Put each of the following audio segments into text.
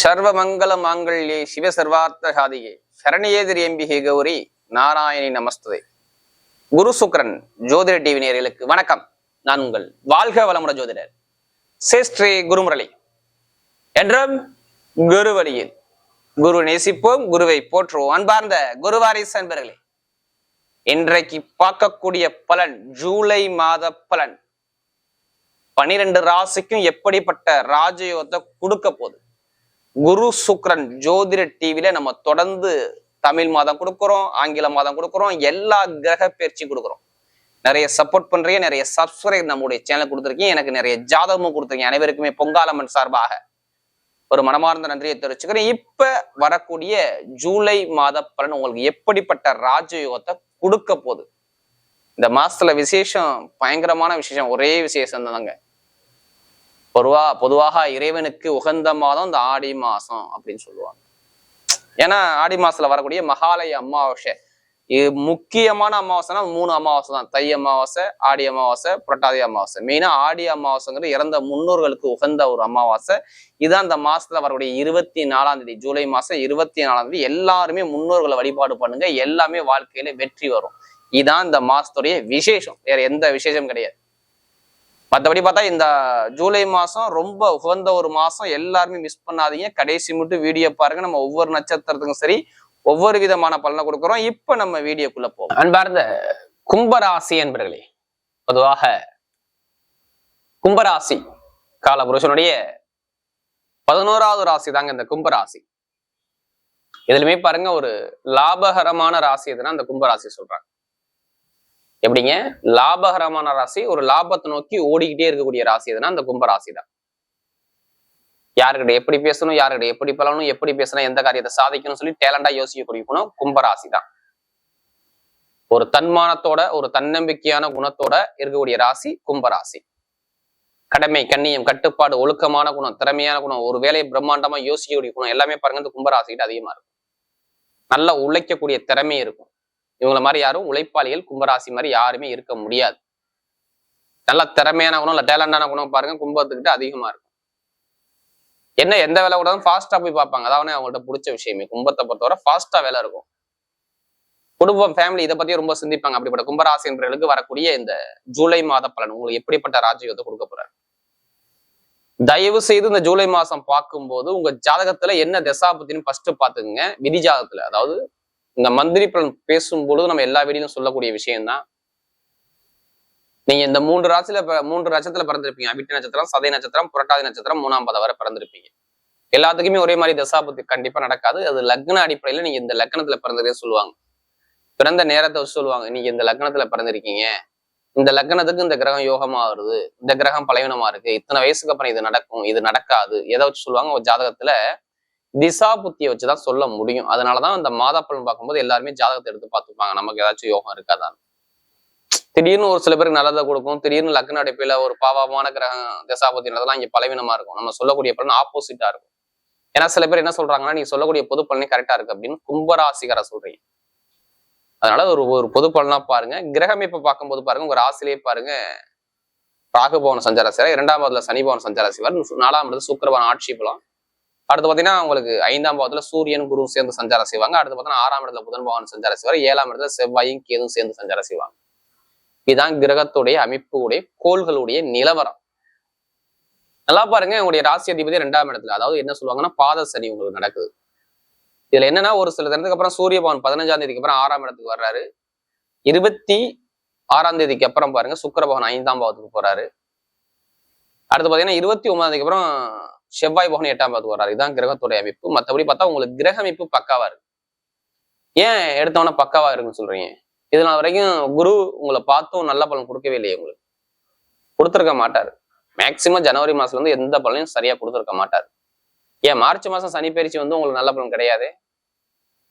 சர்வமங்கல மாங்கல்யே சிவ சர்வார்த்த சாதியே சரணியேதிரி எம்பிகை கௌரி நாராயணி நமஸ்தே குரு சுக்ரன் ஜோதிட டிவி நேர்களுக்கு வணக்கம். நான் உங்கள் வாழ்க வளமுட ஜோதிடர் சேஸ்ரீ குருமுரளி. என்றும் குரு வழியில் குரு நேசிப்போம் குருவை போற்றுவோம். அன்பார்ந்த குருவாரிஸ் அன்பர்களே இன்றைக்கு பார்க்கக்கூடிய பலன் ஜூலை மாத பலன். பனிரெண்டு ராசிக்கும் எப்படிப்பட்ட ராஜயோகத்தை கொடுக்க போகுது? குரு சுக்ரன் ஜோதிட டிவில நம்ம தொடர்ந்து தமிழ் மாதம் கொடுக்குறோம் ஆங்கில மாதம் கொடுக்குறோம் எல்லா கிரக பயிற்சியும் கொடுக்குறோம். நிறைய சப்போர்ட் பண்றீங்க நிறைய சப்ஸ்கிரைப் நம்முடைய சேனல் கொடுத்துருக்கீங்க. எனக்கு நிறைய ஜாதகமும் கொடுத்துருக்கீங்க. அனைவருக்குமே பொங்காலம்மன் சார்பாக ஒரு மனமார்ந்த நன்றியை தெரிவிச்சுக்கிறேன். இப்ப வரக்கூடிய ஜூலை மாத பலன் உங்களுக்கு எப்படிப்பட்ட ராஜயோகத்தை கொடுக்க போகுது? இந்த மாசத்துல விசேஷம் பயங்கரமான விசேஷம் ஒரே விசேஷம் தாங்க பொதுவா பொதுவாக இறைவனுக்கு உகந்த மாதம் இந்த ஆடி மாசம் அப்படின்னு சொல்லுவாங்க. ஏன்னா ஆடி மாசத்துல வரக்கூடிய மகாலய அமாவாசை. இது முக்கியமான அமாவாசைனா மூணு அமாவாசை தான். தை அமாவாசை ஆடி அமாவாசை புரட்டாதி அமாவாசை. மெயினா ஆடி அமாவாசைங்கிறது இறந்த முன்னோர்களுக்கு உகந்த ஒரு அமாவாசை. இதான் இந்த மாசத்துல வரக்கூடிய இருபத்தி நாலாம் தேதி ஜூலை மாசம் இருபத்தி நாலாம் தேதி எல்லாருமே முன்னோர்களை வழிபாடு பண்ணுங்க. எல்லாமே வாழ்க்கையில வெற்றி வரும். இதான் இந்த மாசத்துடைய விசேஷம். வேற எந்த விசேஷம் கிடையாது. மற்றபடி பார்த்தா இந்த ஜூலை மாசம் ரொம்ப உகந்த ஒரு மாசம் எல்லாருமே மிஸ் பண்ணாதீங்க. கடைசி மட்டும் வீடியோ பாருங்க. நம்ம ஒவ்வொரு நட்சத்திரத்துக்கும் சரி ஒவ்வொரு விதமான பலனை கொடுக்குறோம். இப்ப நம்ம வீடியோக்குள்ள போவோம். அன்பார்ந்த கும்பராசி என்பர்களே பொதுவாக கும்பராசி காலபுருஷனுடைய பதினோராவது ராசி தாங்க இந்த கும்பராசி. இதுலயுமே பாருங்க ஒரு லாபகரமான ராசி எதுனா அந்த கும்பராசி சொல்றாங்க. எப்படிங்க? லாபகரமான ராசி ஒரு லாபத்தை நோக்கி ஓடிக்கிட்டே இருக்கக்கூடிய ராசி எதுனா அந்த கும்ப ராசி தான் யாருக்கிட்ட எப்படி பேசணும் யாருக்கிட்ட எப்படி பழகணும் எப்படி பேசணும் எந்த காரியத்தை சாதிக்கணும்னு சொல்லி டேலண்டா யோசிக்கக்கூடிய குணம் கும்பராசி தான் ஒரு தன்மானத்தோட ஒரு தன்னம்பிக்கையான குணத்தோட இருக்கக்கூடிய ராசி கும்பராசி கடமை கண்ணியம் கட்டுப்பாடு ஒழுக்கமான குணம் திறமையான குணம் ஒரு வேலையை பிரம்மாண்டமா யோசிக்கக்கூடிய குணம் எல்லாமே பாருங்க இந்த கும்பராசிக்கிட்ட அதிகமா இருக்கும். நல்லா உழைக்கக்கூடிய திறமை இருக்கும். இவங்கள மாதிரி யாரும் உழைப்பாளிகள் கும்பராசி மாதிரி யாருமே இருக்க முடியாது. நல்ல திறமையான குணம் இல்ல டேலண்டான குணம் பாருங்க கும்பத்துக்கிட்ட அதிகமா இருக்கும். என்ன எந்த வேலை கூட ஃபாஸ்டா போய் பார்ப்பாங்க. அதாவது அவங்கள்ட்ட பிடிச்ச விஷயமே. கும்பத்தை பொறுத்தவரை ஃபாஸ்டா வேலை இருக்கும். குடும்பம் ஃபேமிலி இதை பத்தி ரொம்ப சிந்திப்பாங்க. அப்படிப்பட்ட கும்பராசி என்பவர்களுக்கு வரக்கூடிய இந்த ஜூலை மாத பலன் உங்களுக்கு எப்படிப்பட்ட ராஜயோகத்தை கொடுக்க போறாரு? தயவு செய்து இந்த ஜூலை மாசம் பார்க்கும்போது உங்க ஜாதகத்துல என்ன தசாபத்தின்னு ஃபர்ஸ்ட் பாத்துக்கோங்க விதி ஜாதகத்துல அதாவது இந்த மந்திரி பலன் பேசும்பொழுது நம்ம எல்லா வீடியிலும் சொல்லக்கூடிய விஷயம்தான். நீங்க இந்த மூன்று ராசியில மூன்று நட்சத்திரத்துல பிறந்திருப்பீங்க. அபிட்ட நட்சத்திரம் சதை நட்சத்திரம் புரட்டாதி நட்சத்திரம் மூணாம் பதம் வரை பிறந்திருப்பீங்க. எல்லாத்துக்குமே ஒரே மாதிரி தசாபத்து கண்டிப்பா நடக்காது. அது லக்ன அடிப்படையில நீங்க இந்த லக்னத்துல பிறந்ததே சொல்லுவாங்க. பிறந்த நேரத்தை வச்சு சொல்லுவாங்க. நீங்க இந்த லக்னத்துல பிறந்திருக்கீங்க. இந்த லக்னத்துக்கு இந்த கிரகம் யோகமா வருது. இந்த கிரகம் பலவீனமா இருக்கு. இத்தனை வயசுக்கு அப்புறம் இது நடக்கும். இது நடக்காது. எதை வச்சு சொல்லுவாங்க? ஒரு ஜாதகத்துல திசா புத்தியை வச்சுதான் சொல்ல முடியும். அதனாலதான் அந்த மாதாப்பழம் பார்க்கும்போது எல்லாருமே ஜாதகத்தை எடுத்து பார்த்துப்பாங்க. நமக்கு ஏதாச்சும் யோகம் இருக்காதான் திடீர்னு ஒரு சில பேருக்கு நல்லதை கொடுக்கும். திடீர்னு லக்ன அடிப்பையில ஒரு பாவமான கிரகம் தசாபதி அதெல்லாம் இங்க பலவீனமா இருக்கும். நம்ம சொல்லக்கூடிய பலன் ஆப்போசிட்டா இருக்கும். ஏன்னா சில பேர் என்ன சொல்றாங்கன்னா நீங்க சொல்லக்கூடிய பொது பலனே கரெக்டா இருக்கு அப்படின்னு கும்பராசிகர சொல்றீங்க. அதனால ஒரு ஒரு பொது பலனா பாருங்க. கிரகம் இப்ப பார்க்கும்போது பாருங்க. உங்க ராசிலேயே பாருங்க. ராகுபவன சஞ்சார இரண்டாம் பாவத்துல சனி பவன் சஞ்சார நாலாம் இடத்துல ஆட்சி பலம். அடுத்து பாத்தீங்கன்னா உங்களுக்கு ஐந்தாம் பாவத்தில் சூரியன் குரு சேர்ந்து சஞ்சாரம் செய்வாங்க. அடுத்து பார்த்தீங்கன்னா ஆறாம் இடத்துல புதன் பகவான் சஞ்சாரம் செய்வார். ஏழாம் இடத்துல செவ்வாயும் கேதும் சேர்ந்து சஞ்சாரம் செய்வாங்க. இதுதான் கிரகத்துடைய அமைப்புடைய கோள்களுடைய நிலவரம். நல்லா பாருங்க உங்களுடைய ராசி அதிபதி ரெண்டாம் இடத்துல. அதாவது என்ன சொல்லுவாங்கன்னா பாத சனி உங்களுக்கு நடக்குது. இதுல என்னன்னா ஒரு சில தினத்துக்கு அப்புறம் சூரிய பவன் பதினஞ்சாம் தேதிக்கு அப்புறம் ஆறாம் இடத்துக்கு வர்றாரு. இருபத்தி ஆறாம் தேதிக்கு அப்புறம் பாருங்க சுக்கர பவன் ஐந்தாம் பாவத்துக்கு போறாரு. அடுத்து பாத்தீங்கன்னா இருபத்தி ஒன்பதாம் தேதிக்கு அப்புறம் செவ்வாய் பகவான் எட்டாம் பாவத்துக்கு வர்றாரு. இதுதான் கிரகத்துடைய அமைப்பு. மற்றபடி பார்த்தா உங்களுக்கு கிரக அமைப்பு பக்காவா இருக்கு. ஏன் எடுத்தவொடனே பக்காவா இருக்குன்னு சொல்றீங்க? இதனால வரைக்கும் குரு உங்களை பார்த்தும் நல்ல பலன் கொடுக்கவே இல்லையே உங்களுக்கு. கொடுத்துருக்க மாட்டாரு. மேக்சிமம் ஜனவரி மாசத்துல இருந்து எந்த பலனையும் சரியா கொடுத்துருக்க மாட்டார். ஏன் மார்ச் மாசம் சனி பயிற்சி வந்து உங்களுக்கு நல்ல பலன் கிடையாது?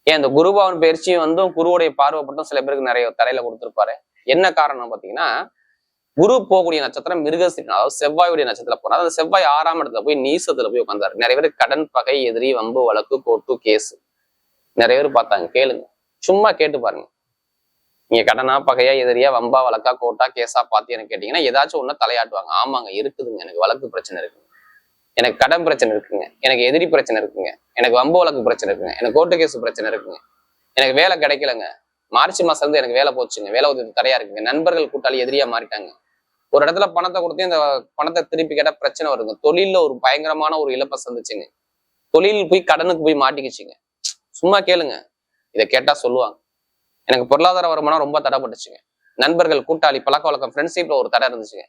ஏன் இந்த குருபவன் பயிற்சியும் வந்து குருவுடைய பார்வைப்பட்டும் சில பேருக்கு நிறைய தலையில கொடுத்துருப்பாரு. என்ன காரணம் பாத்தீங்கன்னா குரு போகக்கூடிய நட்சத்திரம் மிருகசீரன் அதாவது செவ்வாயுடைய நட்சத்திரம் போனா அந்த செவ்வாய் ஆறாம் இடத்துல போய் நீசத்துல போய் உட்காந்தாரு நிறைய பேர் கடன் பகை எதிரி வம்பு வழக்கு கோட்டு கேஸ். நிறைய பேர் பார்த்தாங்க கேளுங்க. சும்மா கேட்டு பாருங்க. நீங்க கடனா பகையா எதிரியா வம்பா வழக்கா கோட்டா கேஸா பாத்தியான்னு கேட்டீங்கன்னா ஏதாச்சும் ஒண்ணு தலையாட்டுவாங்க. ஆமாங்க இருக்குதுங்க. எனக்கு வழக்கு பிரச்சனை இருக்குங்க. எனக்கு கடன் பிரச்சனை இருக்குங்க. எனக்கு எதிரி பிரச்சனை இருக்குங்க. எனக்கு வம்பு வழக்கு பிரச்சனை இருக்குங்க. எனக்கு கோர்ட்டு கேஸ் பிரச்சனை இருக்குங்க. எனக்கு வேலை கிடைக்கலங்க. மார்ச் மாசம் இருந்து எனக்கு வேலை போச்சுங்க. வேலை உதவி தடையா இருக்குங்க. நண்பர்கள் கூட்டாளி எதிரியா மாறிட்டாங்க. ஒரு இடத்துல பணத்தை கொடுத்து இந்த பணத்தை திருப்பி கேட்டா பிரச்சனை வருங்க. தொழில்ல ஒரு பயங்கரமான ஒரு இழப்பை சந்திச்சுங்க. தொழில் போய் கடனுக்கு போய் மாட்டிக்கிச்சுங்க. சும்மா கேளுங்க. இதை கேட்டா சொல்லுவாங்க. எனக்கு பொருளாதார வருமானம் ரொம்ப தடைப்பட்டுச்சுங்க. நண்பர்கள் கூட்டாளி பழக்க வழக்கம் ஃப்ரெண்ட்ஷிப்ல ஒரு தடை இருந்துச்சுங்க.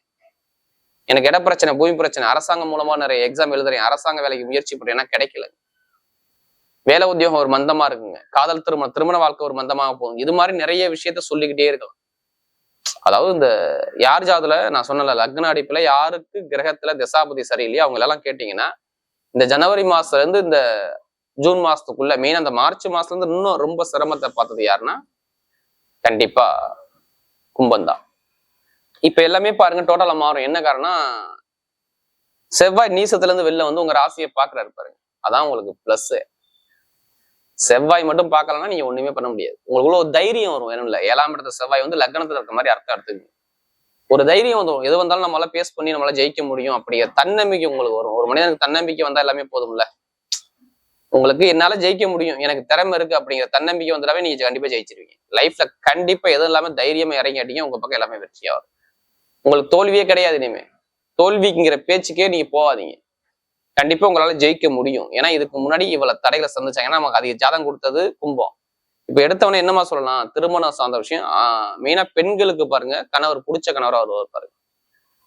எனக்கு இட பிரச்சனை பூமி பிரச்சனை அரசாங்கம் மூலமா நிறைய எக்ஸாம் எழுதுறேன் அரசாங்க வேலைக்கு முயற்சி பண்றேன்னா கிடைக்கல. வேலை உத்தியோகம் ஒரு மந்தமா இருக்குங்க. காதல் திருமணம் திருமண வாழ்க்கை ஒரு மந்தமாக போகும் இது மாதிரி நிறைய விஷயத்த சொல்லிக்கிட்டே இருக்கலாம். அதாவது இந்த யார் ஜாதுல நான் சொன்னல லக்ன அடிப்புல யாருக்கு கிரகத்துல திசாபதி சரியில்லையோ அவங்க எல்லாம் கேட்டீங்கன்னா இந்த ஜனவரி மாசத்துல இருந்து இந்த ஜூன் மாசத்துக்குள்ள மெயின் அந்த மார்ச் மாசத்துல இருந்து இன்னும் ரொம்ப சிரமத்தை பார்த்தது யாருன்னா கண்டிப்பா கும்பந்தான் இப்ப எல்லாமே பாருங்க டோட்டலா மாறும். என்ன காரணம் செவ்வாய் நீசத்துல இருந்து வெளில வந்து உங்க ராசியை பாக்குறாரு பாருங்க. அதான் உங்களுக்கு பிளஸ் செவ்வாய் மட்டும் பார்க்கலன்னா நீங்க ஒண்ணுமே பண்ண முடியாது. உங்களுக்குள்ள ஒரு தைரியம் வரும் வேணும் இல்லை ஏழாம் இடத்த செவ்வாய் வந்து லக்னத்துல இருக்க மாதிரி அர்த்தம் எடுத்துக்கணும் ஒரு தைரியம் வந்துடும் எது வந்தாலும் நம்மளால பேஸ் பண்ணி நம்மளால ஜெயிக்க முடியும். அப்படிங்கிற தன்னம்பிக்கை உங்களுக்கு வரும். ஒரு மனிதனுக்கு தன்னம்பிக்கை வந்தா எல்லாமே போதும்ல. உங்களுக்கு என்னால ஜெயிக்க முடியும். எனக்கு திறமை இருக்கு அப்படிங்கிற தன்னம்பிக்கை வந்தாலே நீங்க கண்டிப்பா ஜெயிச்சிருவீங்க. லைஃப்ல கண்டிப்பா எதுவும் இல்லாம தைரியமா இறங்கிட்டீங்க உங்க பக்கம் எல்லாமே வெற்றியா வரும். உங்களுக்கு தோல்வியே கிடையாது இனிமே. தோல்விங்கிற பேச்சுக்கே நீங்க போகாதீங்க. கண்டிப்பா உங்களால ஜெயிக்க முடியும். ஏன்னா இதுக்கு முன்னாடி இவ்வளவு தடைகளை சந்திச்சாங்க. ஏன்னா நமக்கு அதிக ஜாதகம் கொடுத்தது கும்பம். இப்ப எடுத்தவனே என்னமா சொல்லலாம்? திருமணம் சார்ந்த விஷயம். ஆஹ் மெயினா பெண்களுக்கு பாருங்க கணவர் பிடிச்ச கணவர் அவர் பாருங்க.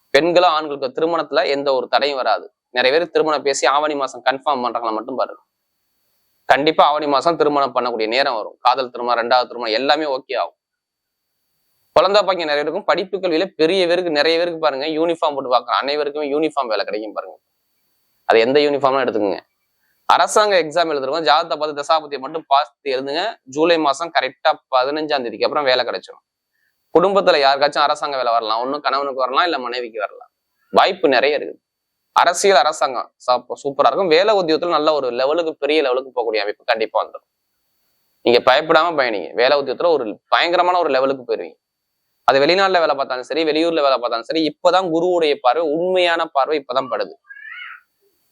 பெண்களும் ஆண்களுக்கு திருமணத்துல எந்த ஒரு தடையும் வராது. நிறைய பேர் திருமணம் பேசி ஆவணி மாசம் கன்ஃபார்ம் பண்றாங்களா மட்டும் பாருங்க. கண்டிப்பா ஆவணி மாசம் திருமணம் பண்ணக்கூடிய நேரம் வரும். காதல் திருமணம் ரெண்டாவது திருமணம் எல்லாமே ஓகே ஆகும். குழந்தை பாக்கியம் நிறைய பேருக்கும் படிப்பு கல்வியில பெரிய பேருக்கு நிறைய பேருக்கு பாருங்க யூனிஃபார்ம் போட்டு பார்க்குற அனைவருக்குமே யூனிஃபார்ம் வேலை கிடைக்கும் பாருங்க. அது எந்த யூனிஃபார்ம்லாம் எடுத்துக்கோங்க. அரசாங்க எக்ஸாம் எழுதுறவங்க ஜாதகத்தை பார்த்து தசாபதியை மட்டும் பார்த்து எழுதுங்க. ஜூலை மாசம் கரெக்டா பதினஞ்சாம் தேதிக்கு அப்புறம் வேலை கிடைச்சிடும் குடும்பத்துல யாருக்காச்சும் அரசாங்க வேலை வரலாம். ஒன்றும் கணவனுக்கு வரலாம் இல்ல மனைவிக்கு வரலாம். வாய்ப்பு நிறைய இருக்குது. அரசியல் அரசாங்கம் சூப்பராக சூப்பரா இருக்கும். வேலை உத்தியோகத்தில் நல்ல ஒரு லெவலுக்கு பெரிய லெவலுக்கு போகக்கூடிய அமைப்பு கண்டிப்பா வந்துடும் நீங்க பயப்படாம பயணிங்க. வேலை உத்தியோகத்துல ஒரு பயங்கரமான ஒரு லெவலுக்கு போயிருவீங்க. அது வெளிநாட்டுல வேலை பார்த்தாலும் சரி வெளியூர்ல வேலை பார்த்தாலும் சரி இப்பதான் குருவுடைய பார்வை உண்மையான பார்வை இப்பதான் படுது.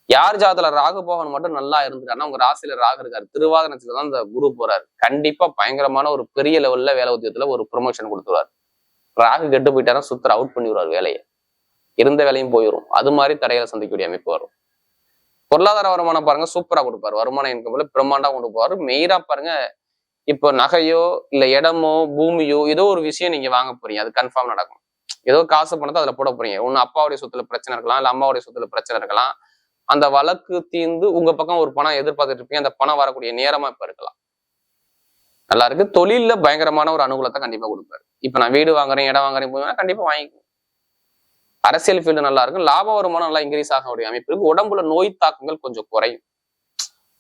யார் ஜாதத்துல ராகு போகணும் மட்டும் நல்லா இருந்துட்டான்னா உங்க ராசியில ராகு இருக்காரு. திருவாதிரத்துல தான் இந்த குரு போறாரு. கண்டிப்பா பயங்கரமான ஒரு பெரிய லெவல்ல வேலை உத்தியத்துல ஒரு ப்ரொமோஷன் கொடுத்துருவாரு. ராகு கெட்டு போயிட்டாரா சுத்தர் அவுட் பண்ணிடுவார் வேலையை. இருந்த வேலையும் போயிடும் அது மாதிரி தடைகளை சந்திக்கக்கூடிய அமைப்பு வரும். பொருளாதார வருமானம் பாருங்க சூப்பரா கொடுப்பாரு. வருமான இன்கம்ல பிரம்மாண்டா கொண்டு போவாரு. மெயினா பாருங்க இப்போ நகையோ இல்ல இடமோ பூமியோ ஏதோ ஒரு விஷயம் நீங்க வாங்க போறீங்க. அது கன்ஃபார்ம் நடக்கும். ஏதோ காசு பணத்தை அதுல போட போறீங்க. ஒன்னு அப்பாவுடைய சொத்துல பிரச்சனை இருக்கலாம் இல்ல அம்மாவுடைய சொத்துல பிரச்சனை இருக்கலாம். அந்த வழக்கு தீர்ந்து உங்க பக்கம் ஒரு பணம் எதிர்பார்த்துட்டு இருப்பீங்க அந்த பணம் வரக்கூடிய நேரமா இப்ப இருக்கலாம். நல்லா இருக்கு தொழில பயங்கரமான ஒரு அனுகூலத்தை கண்டிப்பா கொடுப்பாரு. இப்ப நான் வீடு வாங்குறேன் இடம் வாங்குறேன் போய் கண்டிப்பா வாங்கிக்கணும் அரசியல் ஃபீல்டு நல்லா இருக்கும் லாப வருமானம் நல்லா இன்க்ரீஸ் ஆகக்கூடிய அமைப்பு இருக்கு. உடம்புல நோய் தாக்கங்கள் கொஞ்சம் குறையும்.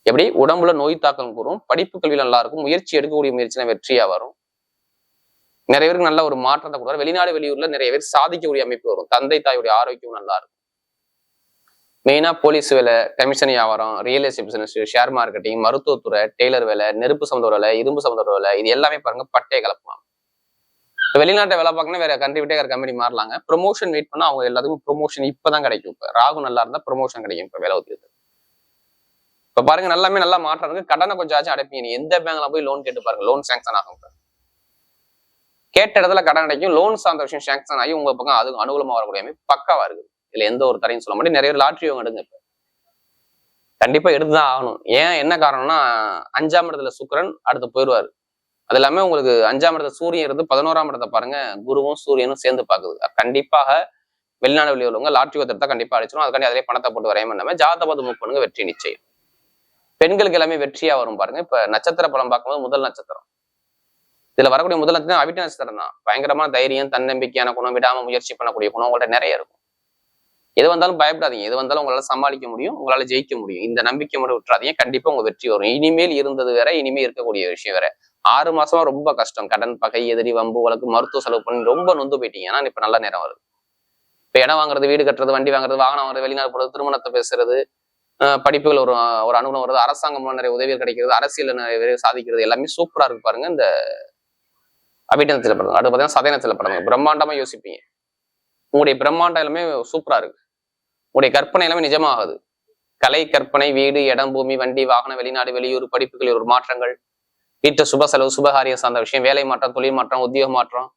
எப்படி? உடம்புல நோய் தாக்கம் கூறும் படிப்பு கல்வி நல்லா இருக்கும் முயற்சி எடுக்கக்கூடிய முயற்சினா வெற்றியா வரும். நிறைய பேருக்கு நல்ல ஒரு மாற்றத்தை கொடுப்பாரு. வெளிநாடு வெளியூர்ல நிறைய பேர் சாதிக்கக்கூடிய அமைப்பு வரும். தந்தை தாயுடைய ஆரோக்கியம் நல்லா இருக்கும் மெயினா போலீஸ் வேலை கமிஷன் வியாபாரம் real estate business share marketing மருத்துவத்துறை டெய்லர் வேலை நெருப்பு சம்மந்த வேலை இரும்பு சம்மந்த வேலை இது எல்லாமே பாருங்க பட்டையை கலப்பாங்க இப்ப வெளிநாட்டை வேலை பார்க்கணும் வேற கண்ட்ரி விட்டே வேற கம்பெனி மாறலாங்க. ப்ரொமோஷன் வெயிட் பண்ணா அவங்க எல்லாத்துக்கும் ப்ரொமோஷன் இப்பதான் கிடைக்கும். இப்ப ராகு நல்லா இருந்தால் ப்ரொமோஷன் கிடைக்கும் இப்போ வேலை உத்தியோகத்தில் இப்ப பாருங்க நல்லாமே நல்லா மாற்றம் இருக்கு. கடனை கொஞ்சம் ஆச்சும் அடைப்பீங்க. நீ எந்த பேங்க்ல போய் லோன் கேட்டு பாருங்க. லோன் சாங்ஷன் ஆகும் கேட்ட இடத்துல கடன் கிடைக்கும். லோன் சார்ந்த விஷயம் சாங்ஷன் ஆகி உங்க பக்கம் அது அனுகூலமா வரக்கூடிய பக்காவா இருக்குது. இதுல எந்த ஒரு தரையும் சொல்ல மாட்டேன். நிறைய லாட்ரி அவங்க எடுங்க இப்ப. கண்டிப்பா எடுத்துதான் ஆகணும். ஏன் என்ன காரணம்னா அஞ்சாம் இடத்துல சுக்கிரன் அடுத்து போயிடுவார். அது எல்லாமே உங்களுக்கு அஞ்சாம் இடத்துல சூரியன் இருந்து பதினோராம் இடத்தை பாருங்க குருவும் சூரியனும் சேர்ந்து பாக்குது கண்டிப்பாக வெளிநாடு வெளியே உள்ளவங்க லாட்ரி ஒருத்தர் கண்டிப்பா அடிச்சிடும். அதுக்காண்டி அதிலே பணத்தை போட்டு வரையும் பண்ணாம ஜாதக பார்த்து மூவ் பண்ணுங்க வெற்றி நிச்சயம். பெண்களுக்கு எல்லாமே வெற்றியா வரும் பாருங்க. இப்ப நட்சத்திர பலம் பார்க்கும்போது முதல் நட்சத்திரம். இதுல வரக்கூடிய முதல் நட்சத்திரம் அவிட்ட நட்சத்திரம் தான். பயங்கரமான தைரியம் தன்னம்பிக்கையான குணம் விடாம முயற்சி பண்ணக்கூடிய குணம் உங்கள்கிட்ட நிறைய இருக்கும். எது வந்தாலும் பயப்படாதீங்க. எது வந்தாலும் உங்களால சமாளிக்க முடியும் உங்களால ஜெயிக்க முடியும். இந்த நம்பிக்கை மட்டும் விட்டுறாதீங்க. கண்டிப்பா உங்க வெற்றி வரும். இனிமேல் இருந்தது வேற இனிமேல் இருக்கக்கூடிய விஷயம் வேற. ஆறு மாசமா ரொம்ப கஷ்டம். கடன் பகை எதிரி வம்பு வழக்கு மருத்துவ செலவு பண்ணி ரொம்ப நொந்து போயிட்டீங்க. ஏன்னா இப்ப நல்ல நேரம் வருது. இப்ப இடம் வாங்குறது வீடு கட்டுறது வண்டி வாங்குறது வாகனம் வாங்குறது வெளிநாடு போறது திருமணத்தை பேசுறது அஹ் படிப்புகள் ஒரு ஒரு அனுகூலம் வருது. அரசாங்கம் நிறைய உதவிகள் கிடைக்கிறது அரசியல் நிறைய சாதிக்கிறது எல்லாமே சூப்பரா இருக்கு பாருங்க. இந்த அபிநயத்துல படம். அடுத்து பார்த்தீங்கன்னா சதயனத்தில் படம். பிரம்மாண்டமா யோசிப்பீங்க. உங்களுடைய பிரம்மாண்டம் எல்லாமே சூப்பரா இருக்கு. உங்களுடைய கற்பனை எல்லாமே நிஜமாகுது. கலை கற்பனை வீடு இடம் பூமி வண்டி வாகனம் வெளிநாடு வெளியூர் படிப்புகளில் ஒரு மாற்றங்கள். வீட்டு சுப செலவு சுபகாரியம் சார்ந்த விஷயம் வேலை மாற்றம் தொழில் மாற்றம் உத்தியோக மாற்றம்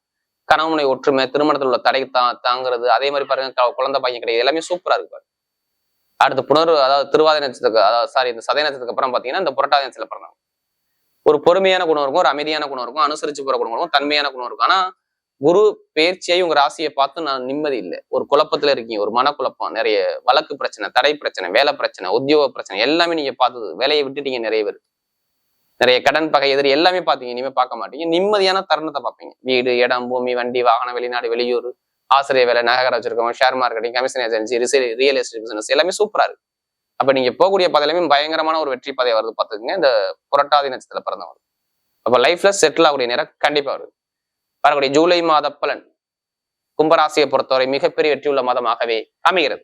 கணவனை ஒற்றுமை திருமணத்தில் உள்ள தடை தா தாங்கிறது அதே மாதிரி பாருங்க குழந்தை பையன் கிடையாது. எல்லாமே சூப்பரா இருக்கு பாருங்க. அடுத்து புனர் அதாவது திருவாத நட்சத்திரத்துக்கு அதாவது சாரி இந்த சதய நட்சத்திரத்துக்கு அப்புறம் பாத்தீங்கன்னா இந்த புரட்டாதி நட்சத்திரம் பிறந்தவங்க. ஒரு பொறுமையான குணம் இருக்கும் ஒரு அமைதியான குணம் இருக்கும் அனுசரிச்சு போற குணம் இருக்கும் தன்மையான குணம் இருக்கும். ஆனா குரு பேர்ச்சியாய் உங்க ராசியை பார்த்து நான் நிம்மதி இல்லை. ஒரு குழப்பத்துல இருக்கீங்க. ஒரு மனக்குழப்பம் நிறைய வழக்கு பிரச்சனை தடை பிரச்சனை வேலை பிரச்சனை உத்தியோக பிரச்சனை எல்லாமே நீங்க பார்த்தது. வேலையை விட்டுட்டீங்க நிறைய பேர். நிறைய கடன் பகை எதிரி எல்லாமே பார்த்தீங்க. இனிமே பார்க்க மாட்டீங்க. நிம்மதியான தருணத்தை பார்ப்பீங்க. வீடு இடம் பூமி வண்டி வாகனம் வெளிநாடு வெளியூர் ஆசிரியர் வேலை நகர வச்சிருக்கோம் share marketing commission agency real estate business எல்லாமே சூப்பரா இருக்கு. அப்ப நீங்க போகக்கூடிய பாதையிலுமே பயங்கரமான ஒரு வெற்றி பாதை வருது. பார்த்துக்குங்க. இந்த புரட்டாதி நட்சத்திரத்துல பிறந்தவங்க. அப்ப லைஃப்ல செட்டில் ஆகக்கூடிய நேரம் கண்டிப்பா வருது. வரக்கூடிய ஜூலை மாத பலன் கும்பராசியை பொறுத்தவரை மிகப்பெரிய வெற்றியுள்ள மாதமாகவே அமைகிறது.